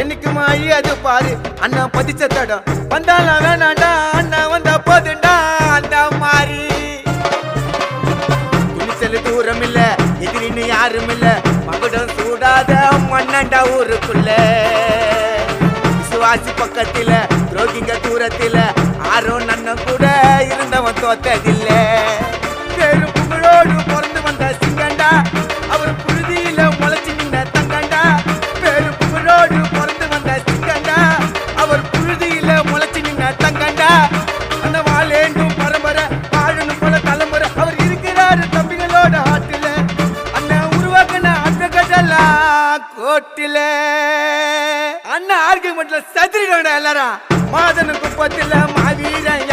என்னைக்குமா அது பாரு அண்ணா பதிச்ச தடம். வந்தாலும் வேணாண்டா அண்ணா வந்தா போதுண்டா அந்த மாதிரி. துணிச்சல் தூரம் இல்ல எதிரின்னு யாரும் இல்ல மகுடம் சூடாத மண்ணண்டா ஊருக்குள்ள. விசுவாசி பக்கத்துல துரோகிங்க தூரத்துல. ஆரோ நன்ன கூட இருந்தவன் தோத்ததில்லை. அண்ணா கோட்டில. அண்ணா ஆர்குமெண்ட்ல சதுரிடா எல்லாரும். மாதனுக்கு பத்தில மாவீரன்